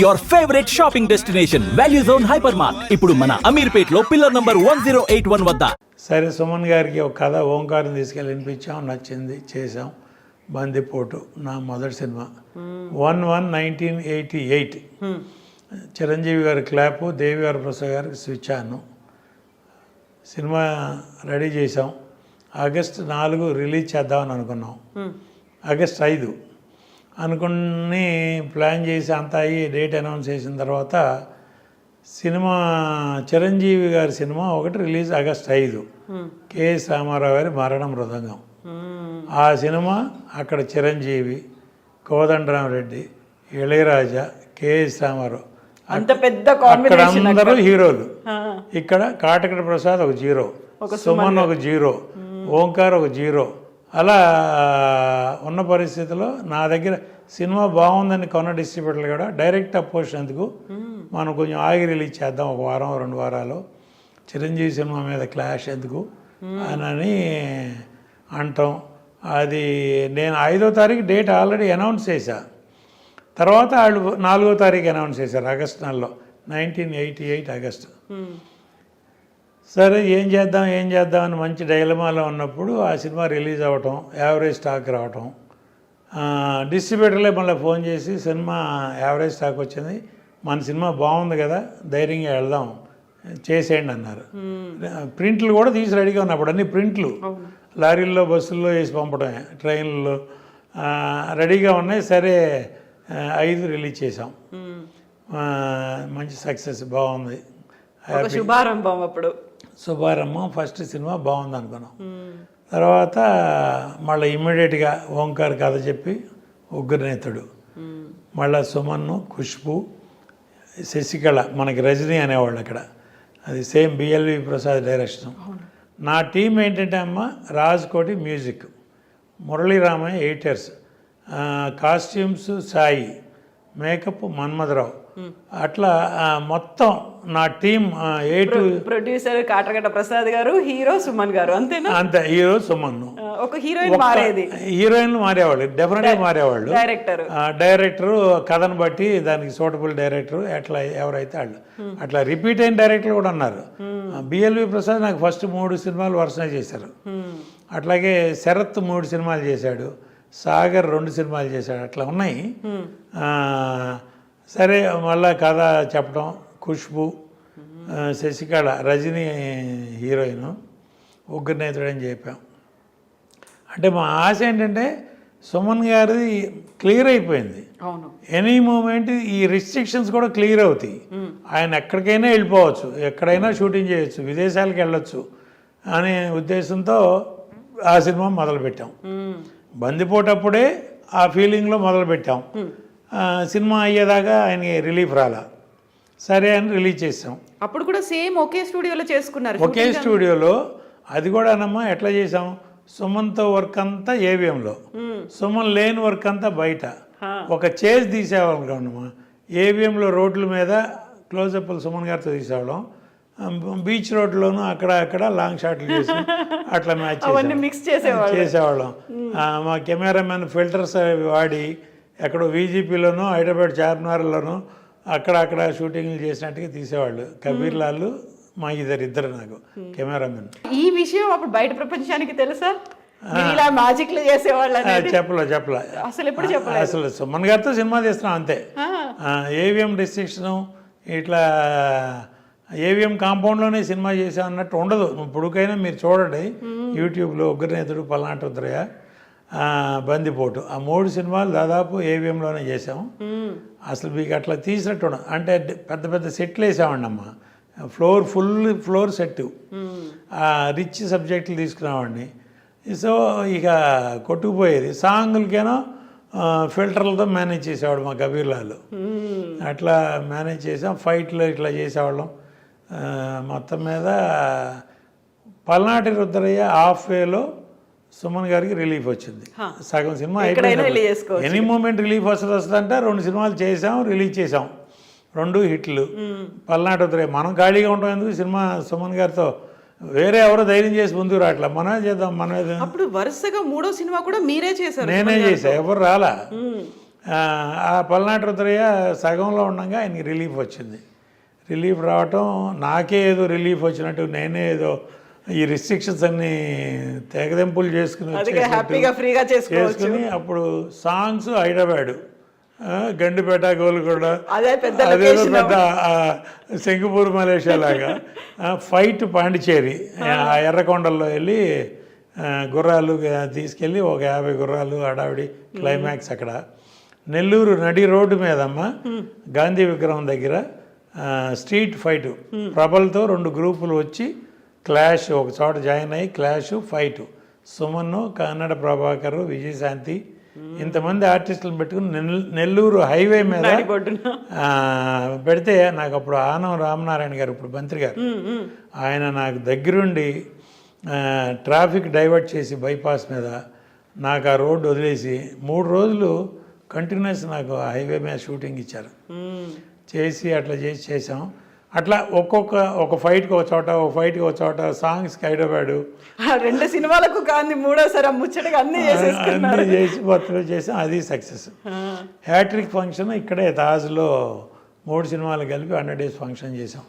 Your favourite shopping destination value zone hyper mart ఇప్పుడు మన అమీర్పేట్లో pillar number one zero eight one వద్ద. సరే సుమన్ గారికి ఒక కథ ఓంకారం తీసుకెళ్ళి వినిపించాం నచ్చింది చేసాం బందిపోటు నా మొదటి cinema. One one nineteen eighty eight Chiranjeevi గారి క్లాపు దేవి గారి ప్రసాద్ గారికి స్విచ్ ఆను. సినిమా రెడీ చేసాం ఆగస్ట్ నాలుగు రిలీజ్ చేద్దామని అనుకున్నాం. ఆగస్ట్ ఐదు. అనుకుని ప్లాన్ చేసి అంతా అయ్యి డేట్ అనౌన్స్ చేసిన తర్వాత సినిమా చిరంజీవి గారి సినిమా ఒకటి రిలీజ్ ఆగస్ట్ ఐదు. కెఎస్ రామారావు గారి మరణ మృదంగం. ఆ సినిమా అక్కడ చిరంజీవి కోదండరామరెడ్డి ఇళయరాజా కెఎస్ రామారావు. అంత పెద్ద అక్కడ కాంబినేషన్ అందరూ హీరోలు. ఇక్కడ కాటకడ ప్రసాద్ ఒక జీరో సుమన్ ఒక జీరో ఓంకార్ ఒక జీరో అలా ఉన్న పరిస్థితిలో నా దగ్గర సినిమా బాగుందని కొన్న డిస్ట్రిబ్యూటర్లు కూడా డైరెక్ట్ అపోజ్ అందుకు మనం కొంచెం ఆగి రిలీజ్ చేద్దాం ఒక వారం రెండు వారాలు. చిరంజీవి సినిమా మీద క్లాష్ ఎందుకు? అని అంటాం. అది నేను ఐదో తారీఖు డేట్ ఆల్రెడీ అనౌన్స్ చేశా. తర్వాత వాళ్ళు నాలుగో తారీఖు అనౌన్స్ చేశారు ఆగస్ట్ నెలలో నైన్టీన్ ఎయిటీ ఎయిట్ ఆగస్ట్ సరే ఏం చేద్దాం ఏం చేద్దాం అని మంచి డైలమాలో ఉన్నప్పుడు ఆ సినిమా రిలీజ్ అవ్వటం యావరేజ్ స్టాక్ రావటం డిస్ట్రిబ్యూటర్లే మళ్ళీ ఫోన్ చేసి సినిమా యావరేజ్ స్టాక్ వచ్చింది మన సినిమా బాగుంది కదా ధైర్యంగా వెళ్దాం చేసేయండి అన్నారు. ప్రింట్లు కూడా తీసి రెడీగా ఉన్నాయి అప్పుడు అన్ని ప్రింట్లు. లారీల్లో బస్సుల్లో వేసి పంపడమే ట్రైన్లలో రెడీగా ఉన్నాయి. సరే ఐదు రిలీజ్ చేసాం మంచి సక్సెస్ బాగుంది. శుభారంభం అప్పుడు. సుబ్బారమ్మ ఫస్ట్ సినిమా బాగుంది అనుకున్నాం తర్వాత మళ్ళీ ఇమ్మీడియట్గా ఓంకార్ కథ చెప్పి ఉగ్రనేతుడు. మళ్ళా సుమన్ను ఖుష్బు శశికళ మనకి రజనీ అనేవాళ్ళు అక్కడ. అది సేమ్ బిఎల్వి ప్రసాద్ డైరెక్షన్. నా టీం ఏంటంటే అమ్మ Raj Koti music. Murali Ramaiah editors. Costumes Sai. Makeup Manmadharao. అట్లా మొత్తం నా team A to producer Katagadda Prasad గారు హీరో సుమన్ గారు అంతేనా? అంత హీరో సుమన్ను ఆ, ఒక హీరోయిన్ మారేది. హీరోయిన్లు మారేవాళ్ళు డెఫినెట్గా మారేవాళ్ళు. డైరెక్టర్. డైరెక్టరు కథను బట్టి దానికి సూటబుల్ డైరెక్టర్ ఎట్లా ఎవరైతే వాళ్ళు. అట్లా రిపీట్ అయిన డైరెక్టర్లు కూడా ఉన్నారు. బిఎల్వి ప్రసాద్ నాకు ఫస్ట్ మూడు సినిమాలు వరుసనే చేశారు. అట్లాగే శరత్ మూడు సినిమాలు చేశాడు సాగర్ రెండు సినిమాలు చేశాడు అట్లా ఉన్నాయి. ఆ, సరే మళ్ళా కథ చెప్పడం. ఖుష్బు శశికళ రజనీ హీరోయిన్. ఉగ్రనేతుడు అని చెప్పాం. అంటే మా ఆశ ఏంటంటే సుమన్ గారిది క్లియర్ అయిపోయింది. ఎనీ మూమెంట్ ఈ రిస్ట్రిక్షన్స్ కూడా క్లియర్ అవుతాయి. ఆయన ఎక్కడికైనా వెళ్ళిపోవచ్చు ఎక్కడైనా షూటింగ్ చేయొచ్చు విదేశాలకు వెళ్ళొచ్చు అనే ఉద్దేశంతో ఆ సినిమా మొదలుపెట్టాం. బందిపోటప్పుడే ఆ ఫీలింగ్లో మొదలుపెట్టాం. సినిమా అయ్యేదాకా ఆయనకి రిలీఫ్ రాలా. సరే అని రిలీజ్ చేసాం అప్పుడు కూడా సేమ్ ఒకే స్టూడియోలో చేసుకున్నారు. ఒకే స్టూడియోలో అది కూడా అనమ్మా ఎట్లా చేసాం సుమన్తో వర్క్ అంతా ఏవిఎంలో. సుమన్ లేని వర్క్ అంతా బయట. ఒక చేజ్ తీసేవాళ్ళం కావమ్మా ఏవిఎంలో రోడ్ల మీద క్లోజప్లు సుమన్ గారితో తీసేవాళ్ళం. బీచ్ రోడ్లోనూ అక్కడ అక్కడ లాంగ్ షాట్లు చేసి అట్లా మ్యాచ్ చేసేవాళ్ళు. మా కెమెరామెన్ ఫిల్టర్స్ అవి వాడి ఎక్కడో వీజీపీలోనూ హైదరాబాద్ చార్మినార్లోనూ అక్కడ అక్కడ షూటింగ్లు చేసినట్టుగా తీసేవాళ్ళు. కబీర్ లాల్ మా ఇద్దరు ఇద్దరు నాకు కెమెరామెన్. ఈ విషయం అప్పుడు బయట ప్రపంచానికి తెలుసా? మీరు ఇలా మ్యాజిక్లు చేసేవాళ్ళు చెప్పలే చెప్పలే. అసలు ఎప్పుడు చెప్పలేదు అసలు సుమన్ గారితో సినిమా తీస్తున్నాం అంతే. ఏవిఎం రిస్ట్రిక్షన్ ఇట్లా ఏవిఎం కాంపౌండ్లోనే సినిమా చేసాం అన్నట్టు ఉండదు. ఇప్పుడుకైనా మీరు చూడండి. యూట్యూబ్లో ఉగ్రనేతుడు పల్నాటి ఉత్తరయ్య. ఆ, బందిపోటు. ఆ మూడు సినిమాలు దాదాపు ఏవిఎంలోనే చేసాం అసలు మీకు అట్లా తీసినట్టు అంటే పెద్ద పెద్ద సెట్లు వేసామండి అమ్మ floor full floor set rich సబ్జెక్టులు తీసుకున్నామండి సో ఇక కొట్టుకుపోయేది. సాంగులకేనో ఫిల్టర్లతో మేనేజ్ చేసేవాడు మా కబీర్లాల్. అట్లా మేనేజ్ చేసాం. ఫైట్లు ఇట్లా చేసేవాళ్ళం. మొత్తం మీద పల్నాటి రుద్రయ్య హాఫ్ వేలో సుమన్ గారికి రిలీఫ్ వచ్చింది. సగం సినిమా అయిపోయింది. ఎనీ మూమెంట్ రిలీఫ్ వస్తుంది వస్తుందంటే. రెండు సినిమాలు చేసాం రిలీజ్ చేసాం. రెండు హిట్లు. పల్నాటి ఉత్తరయ్య మనం ఖాళీగా ఉంటాం ఎందుకు సినిమా సుమన్ గారితో? వేరే ఎవరో ధైర్యం చేసి ముందుకు రావట్లే. మనమే చేద్దాం మనమే అప్పుడు వరుసగా మూడో సినిమా కూడా మీరే చేశారు నేనే చేసా ఎవరు రాలా? ఆ, పల్నాటి రుద్రయ్య సగంలో ఉండగా ఆయనకి రిలీఫ్ వచ్చింది. రిలీఫ్ రావటం నాకే ఏదో రిలీఫ్ వచ్చినట్టు నేనే ఏదో ఈ రిస్ట్రిక్షన్స్ అన్ని తెగదెంపులు చేసుకుని హ్యాపీగా ఫ్రీగా చేసుకుని అప్పుడు సాంగ్స్ హైదరాబాద్. గండిపేట గోల్కొండ అదే పెద్ద అదేదో పెద్ద సింగపూర్ మలేషియా లాగా. ఫైట్ పాండిచేరి ఆ ఎర్రకొండల్లో వెళ్ళి గుర్రాలు తీసుకెళ్ళి ఒక యాభై గుర్రాలు హడావిడి క్లైమాక్స్ అక్కడ. నెల్లూరు నడి రోడ్డు మీదమ్మ గాంధీ విగ్రహం దగ్గర స్ట్రీట్ ఫైట్ ప్రబల్తో రెండు గ్రూపులు వచ్చి క్లాష్ ఒక చోట జాయిన్ అయ్యి క్లాష్ ఫైట్. సుమన్ కన్నడ ప్రభాకర్ విజయశాంతి. ఇంతమంది ఆర్టిస్టులను పెట్టుకుని నెల్- నెల్లూరు హైవే మీద పెడితే నాకు అప్పుడు ఆనం రామనారాయణ గారు ఇప్పుడు మంత్రి గారు. ఆయన నాకు దగ్గరుండి ట్రాఫిక్ డైవర్ట్ చేసి బైపాస్ మీద నాకు ఆ రోడ్డు వదిలేసి మూడు రోజులు కంటిన్యూస్ నాకు హైవే మీద షూటింగ్ ఇచ్చారు. చేసి అట్లా చేసి చేసాం. అట్లా ఒక్కొక్క ఒక ఫైట్కి ఒక చోట ఒక ఫైట్కి ఒక చోట సాంగ్స్కి హైదరాబాదు. ఆ రెండు సినిమాలకు కాంది మూడోసారి ముచ్చటగా అన్ని అన్నీ చేసి బర్త్డే చేసాం అది సక్సెస్. హ్యాట్రిక్ ఫంక్షన్ ఇక్కడే తాజ్లో మూడు సినిమాలు కలిపి హండ్రెడ్ డేస్ ఫంక్షన్ చేసాం